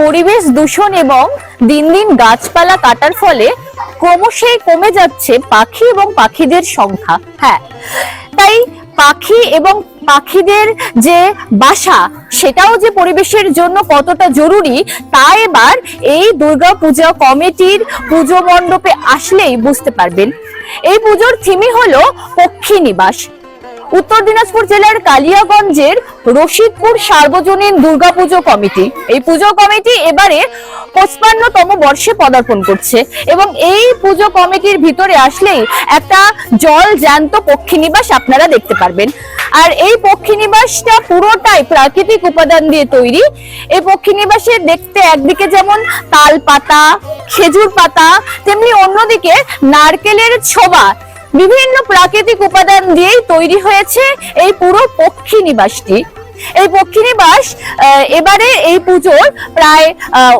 পরিবেশ দূষণ এবং দিন দিন গাছপালা কাটার ফলে ক্রমশই কমে যাচ্ছে পাখি এবং পাখিদের সংখ্যা। হ্যাঁ তাই পাখি এবং পাখিদের যে বাসা, সেটাও যে পরিবেশের জন্য কতটা জরুরি, তা এবার এই দুর্গা পূজা কমিটির পুজো মণ্ডপে আসলেই বুঝতে পারবেন। এই পুজোর থিমই হলো পক্ষী নিবাস। উত্তর দিনাজপুর জেলার কালিয়াগঞ্জের রশিদপুর সার্বজনীন দুর্গাপুজো কমিটি। এই পুজো কমিটি এবারে পঁচপান্নতম বর্ষে পদার্পণ করছে এবং এই পুজো কমিটির ভিতরে আসলেই একটা জল জ্যান্ত পক্ষী নিবাস আপনারা দেখতে পারবেন। আর এই পক্ষী নিবাসটা পুরোটাই প্রাকৃতিক উপাদান দিয়ে তৈরি। এই পক্ষী নিবাসে দেখতে একদিকে যেমন তাল পাতা খেজুর পাতা, তেমনি অন্যদিকে নারকেলের ছোবা। বিভিন্ন প্রাকৃতিক উপাদান দিয়েই তৈরি হয়েছে এই পুরো পক্ষী নিবাসটি। এই পক্ষী নিবাস এবারে এই পুজোর প্রায়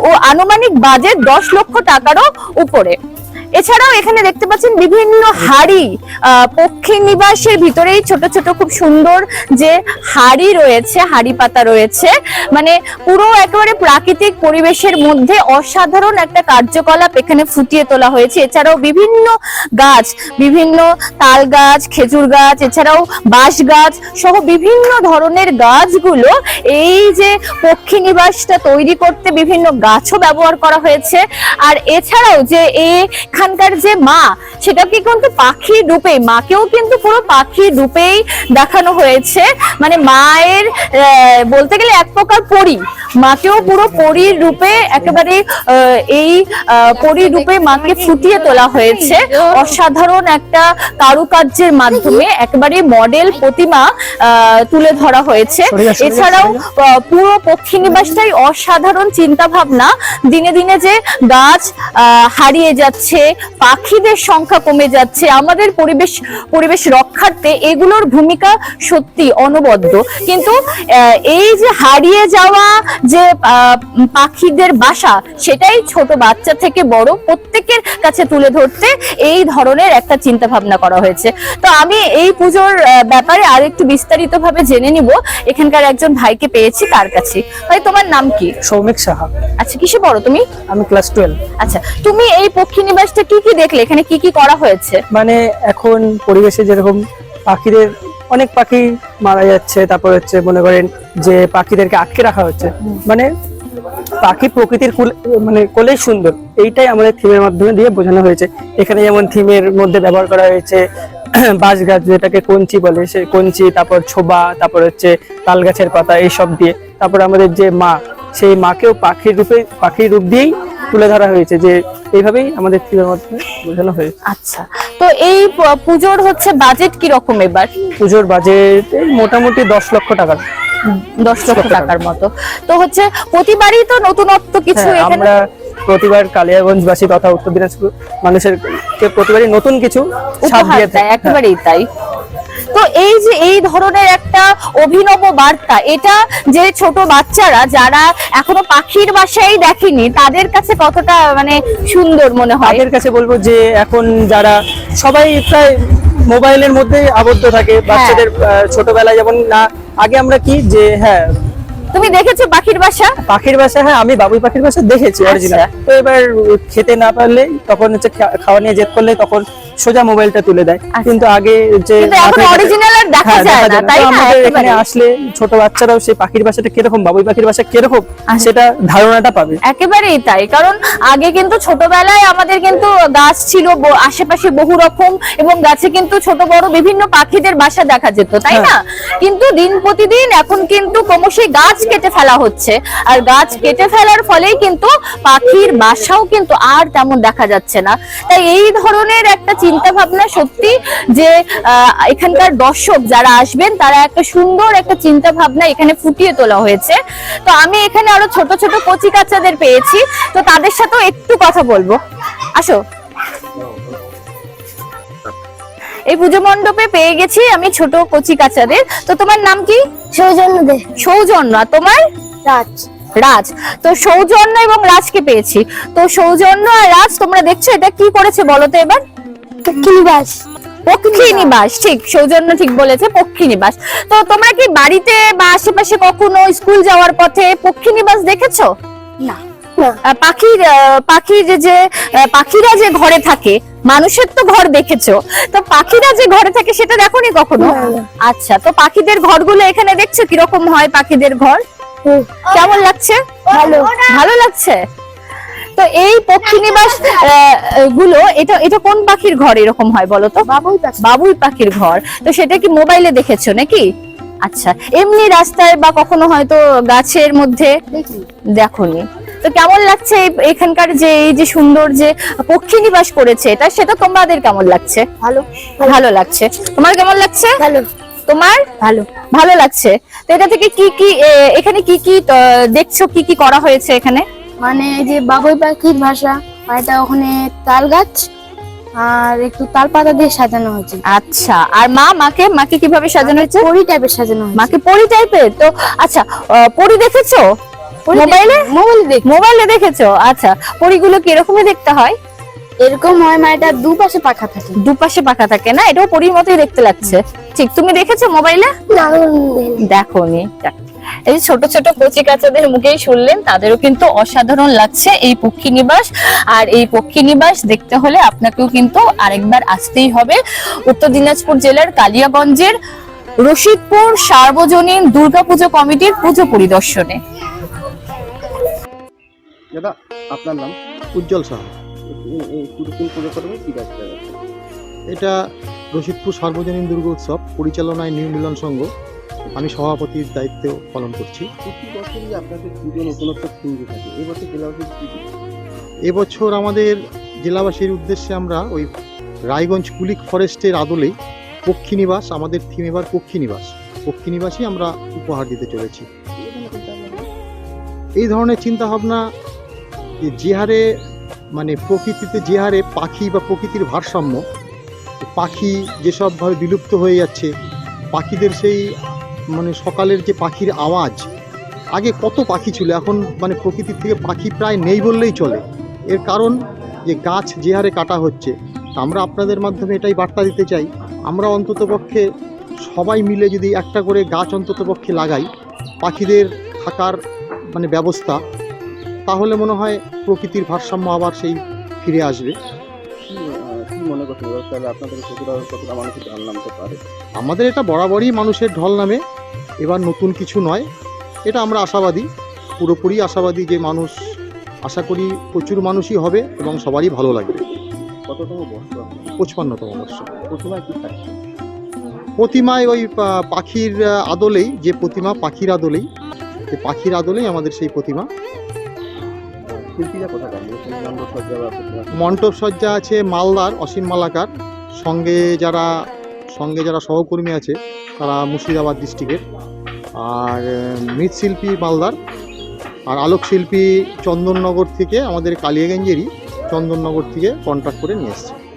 ও আনুমানিক বাজেট দশ লক্ষ টাকারও উপরে। এছাড়াও এখানে দেখতে পাচ্ছেন বিভিন্ন হাড়ি পক্ষী নিবাসের ভিতরেই ছোট ছোট খুব সুন্দর যে হাড়ি রয়েছে, হাড়ি পাতা রয়েছে। মানে পুরো একেবারে প্রাকৃতিক পরিবেশের মধ্যে অসাধারণ একটা কার্যকলাপ এখানে ফুটিয়ে তোলা হয়েছে। এছাড়াও বিভিন্ন গাছ, বিভিন্ন তাল গাছ, খেজুর গাছ, এছাড়াও বাঁশ গাছ সহ বিভিন্ন ধরনের গাছগুলো এই যে পক্ষী নিবাসটা তৈরি করতে বিভিন্ন গাছও ব্যবহার করা হয়েছে। আর এছাড়াও যে এখানকার যে মা সেটাকে কিন্তু পাখি রূপে মাকেও কিন্তু পুরো পাখি রূপেই দেখানো হয়েছে। মানে মায়ের বলতে গেলে এক প্রকার পরী। মাকেও পুরো পরীর রূপে একেবারে এই পরীর রূপে মাকে ফুটিয়ে তোলা হয়েছে। অসাধারণ একটা কারুকার্যের মাধ্যমে একেবারে মডেল প্রতিমা তুলে ধরা হয়েছে। এছাড়াও পুরো পক্ষী নিবাসটাই অসাধারণ চিন্তা ভাবনা দিনে দিনে যে গাছ আহ, হারিয়ে যাচ্ছে পাখিদের সংখ্যা কমে যাচ্ছে আমাদের পরিবেশ পরিবেশ রক্ষার্থে এগুলোর ভূমিকা সত্যি অনবদ্য। কিন্তু আহ, এই যে হারিয়ে যাওয়া যে পাখিদের বাসা সেটাই ছোট বাচ্চা থেকে বড় প্রত্যেকের কাছে তুলে ধরতে এই ধরনের একটা চিন্তা ভাবনা করা হয়েছে। তো আমি এই পুজোর ব্যাপারে আর একটু বিস্তারিত ভাবে জেনে নিব। এখানকার একজন ভাইকে পেয়েছি তার কাছে। ভাই তোমার নাম কি? সৌমিক সাহা। আচ্ছা কিসে বড় তুমি? আমি ক্লাস টুয়েলভ। আচ্ছা তুমি এই পক্ষী নিবাসটা কি কি দেখলে? এখানে কি কি করা হয়েছে? মানে এখন পরিবেশে যেরকম পাখিদের অনেক পাখি মারা যাচ্ছে, তারপর হচ্ছে মনে করেন যে পাখিদেরকে আটকে রাখা হচ্ছে। মানে পাখি প্রকৃতির মানে কোলেই সুন্দর, এইটাই আমাদের থিমের মাধ্যমে দিয়ে বোঝানো হয়েছে। এখানে যেমন থিমের মধ্যে ব্যবহার করা হয়েছে বাঁশ গাছ যেটাকে কঞ্চি বলে সে কঞ্চি, তারপর ছোবা, তারপর হচ্ছে তাল গাছের পাতা, এইসব দিয়ে। তারপর আমাদের যে মা, সেই মাকেও পাখির রূপে পাখির রূপ দিয়েই তুলে ধরা হয়েছে যে এইভাবেই আমাদের থিমের মাধ্যমে বোঝানো হয়েছে। আচ্ছা তো এই পুজোর হচ্ছে বাজেট কি রকম এবার? পুজোর বাজেট মোটামুটি দশ লক্ষ টাকার। দশ লক্ষ টাকার মতো। তো হচ্ছে প্রতিবারই তো নতুনত্ব কিছু হ্যাঁ, আমরা প্রতিবার কালিয়াগঞ্জবাসী তথা উত্তর দিনাজপুর মানুষের প্রতিবারই নতুন কিছু। একেবারেই তাই। তো এই যে এই ধরনের একটা অভিনব বার্তা এটা যে ছোট বাচ্চারা যারা এখনও পাখির বাসায় দেখেনি তাদের কাছে কতটা মানে সুন্দর মনে হয় তাদের কাছে বলব যে এখন যারা সবাই প্রায় মোবাইলের মধ্যে আবদ্ধ থাকে হ্যাঁ। বাচ্চাদের ছোটবেলায় যেমন না আগে আমরা কি যে হ্যাঁ তুমি দেখেছ পাখির বাসা পাখির বাসা হ্যাঁ আমি বাবুই পাখির বাসা দেখেছি অরিজিনাল আচ্ছা। তো এবার খেতে না পারলে তখন হচ্ছে খাওয়া নিয়ে জেদ করলে তখন সোজা মোবাইলটা তুলে দেয়। আচ্ছা। কিন্তু আগে যে হ্যাঁ, আমাদের এখানে আসলে ছোট বাচ্চারাও সেই পাখির বাসাটা কীরকম বাবুই পাখির বাসা কীরকম আচ্ছা। সেটা ধারণাটা পাবে। একেবারেই তাই কারণ আগে কিন্তু ছোটবেলায় আমাদের কিন্তু গাছ ছিল আশেপাশে বহু রকম এবং গাছে কিন্তু ছোট বড় বিভিন্ন পাখিদের বাসা দেখা যেত তাই না? কিন্তু দিন প্রতিদিন এখন কিন্তু ক্রমশই গাছ কেটে ফেলা হচ্ছে আর গাছ কেটে ফেলার ফলেই কিন্তু পাখির বাসাও কিন্তু আর তেমন দেখা যাচ্ছে না। তাই এই ধরনের একটা চিন্তা ভাবনা সত্যি যে এখানকার দর্শক যারা আসবেন তারা একটা সুন্দর একটা চিন্তা ভাবনা এখানে ফুটিয়ে তোলা হয়েছে। তো আমি এখানে আরও ছোট ছোট কচি কাচ্চাদের পেয়েছি। তো তাদের সাথেও একটু কথা বলব। আসো। এই পুজো মণ্ডপে পেয়ে গেছি আমি ছোট কচি কাচ্চাদের তো তোমার নাম কি? সৌজন্য দে। সৌজন্য। তোমার? রাজ। রাজ। তো সৌজন্য এবং রাজকে পেয়েছি। তো সৌজন্য আর রাজ তোমরা দেখছ এটা কি করেছে বলো তো এবার? কিনিবাস পক্ষী নিবাস ঠিক সৌজন্য ঠিক বলেছে পক্ষী নিবাস তো তোমরা কি বাড়িতে বা আশেপাশে কখনো স্কুল যাওয়ার পথে পক্ষী নিবাস দেখেছ? না। পাখির পাখির যে- পাখিরা যে ঘরে থাকে মানুষের তো ঘর দেখেছ। তো পাখিরা যে ঘরে থাকে সেটা দেখোনি কখনো। আচ্ছা তো পাখিদের ঘরগুলো এখানে দেখছ? কীরকম হয় পাখিদের ঘর? কেমন লাগছে? ভালো। ভালো লাগছে? তো এই পক্ষী নিবাসগুলো এটা এটা কোন পাখির ঘর এরকম হয় বলো তো? বাবুই পাখি। বাবুই পাখির ঘর। তো সেটা কি মোবাইলে দেখেছ নাকি? আচ্ছা এমনি রাস্তায় বা কখনো হয়তো গাছের মধ্যে? দেখি। দেখোনি। তো কেমন লাগছে এখানকার যে এই যে সুন্দর যে পক্ষী নিবাস করেছে এটা সেটা তোমাদের কেমন লাগছে? ভালো। ভালো লাগছে। তোমার কেমন লাগছে? ভালো। তোমার? ভালো। ভালো লাগছে। তো এটা থেকে কি কি এখানে কি কি দেখছ কি কি করা হয়েছে এখানে? মানে এই যে বাবুই পাখির ভাষা আর এটা ওখানে তাল গাছ আর একটু তাল পাতা দিয়ে সাজানো হয়েছে। আচ্ছা আর মা মাকে? মাকে কীভাবে সাজানো হয়েছে? পরি টাইপের সাজানো হয়েছে। মাকে পরি টাইপের তো আচ্ছা পরি দেখেছ? মোবাইলে? মোবাইল দেখ। মোবাইলে দেখেছ? আচ্ছা পরিগুলো কি এরকমই দেখতে হয়? এরকম হয় মানে এটা দুপাশে পাখা থাকে। দুপাশে পাখা থাকে না? এটাও পরির মতোই দেখতে লাগছে। ঠিক তুমি দেখেছ মোবাইলে? দেখোনি যাক। এই ছোট ছোট কচি কাচাদের মুখেই শুনলেন তাদেরও কিন্তু অসাধারণ লাগছে এই পক্ষী নিবাস। আর এই পক্ষী নিবাস দেখতে হলে আপনাকেও কিন্তু আরেকবার আসতেই হবে। উত্তর দিনাজপুর জেলার কালিয়াগঞ্জের রশিদপুর সার্বজনীন দুর্গাপুজো কমিটির পুজো পরিদর্শনে। দাদা আপনার নাম? উজ্জ্বল সাহা। এটা রশিদপুর সার্বজনীন দুর্গা উৎসব পরিচালনায় নিউ মিলন সংঘ। আমি সভাপতির দায়িত্ব পালন করছি। প্রতি বছরই আপনাদের খুঁজে থাকে এবছর জেলাবাসীর কি? এবছর আমাদের জেলাবাসীর উদ্দেশ্যে আমরা ওই রায়গঞ্জ কুলিক ফরেস্টের আদলে পক্ষী নিবাস আমাদের থিম এবার পক্ষী নিবাস। পক্ষী নিবাসই আমরা উপহার দিতে চলেছি। এই ধরনের চিন্তাভাবনা যে হারে মানে প্রকৃতিতে যে হারে পাখি বা প্রকৃতির ভারসাম্য পাখি যেসবভাবে বিলুপ্ত হয়ে যাচ্ছে পাখিদের সেই মানে সকালের যে পাখির আওয়াজ, আগে কত পাখি ছিল, এখন মানে প্রকৃতির থেকে পাখি প্রায় নেই বললেই চলে। এর কারণ যে গাছ যে হারে কাটা হচ্ছে আমরা আপনাদের মাধ্যমে এটাই বার্তা দিতে চাই। আমরা অন্ততপক্ষে সবাই মিলে যদি একটা করে গাছ অন্ততপক্ষে লাগাই, পাখিদের থাকার মানে ব্যবস্থা, তাহলে মনে হয় প্রকৃতির ভারসাম্য আবার সেই ফিরে আসবে। মনে করছেন? তাহলে আপনাদের কতটা কতটা মানুষের ঢাল নামতে পারে? আমাদের এটা বরাবরই মানুষের ঢল নামে। এবার নতুন কিছু নয়। এটা আমরা আশাবাদী। পুরোপুরি আশাবাদী যে মানুষ আশা করি প্রচুর মানুষই হবে এবং সবারই ভালো লাগবে। কততম বর্ষ? পঁচপান্নতম বর্ষ। প্রতিমায় কি থাকছে? প্রতিমায় ওই পাখির আদলেই যে প্রতিমা পাখির আদলেই যে পাখির আদলেই আমাদের সেই প্রতিমা। মণ্ডপ সজ্জা আছে মালদার অসীম মালাকার। সঙ্গে যারা সঙ্গে যারা সহকর্মী আছে, তারা মুর্শিদাবাদ ডিস্ট্রিক্টের। আর মৃৎশিল্পী মালদার। আর আলোকশিল্পী চন্দননগর থেকে আমাদের কালিয়াগঞ্জেরই চন্দননগর থেকে কন্ট্রাক্ট করে নিয়ে এসছে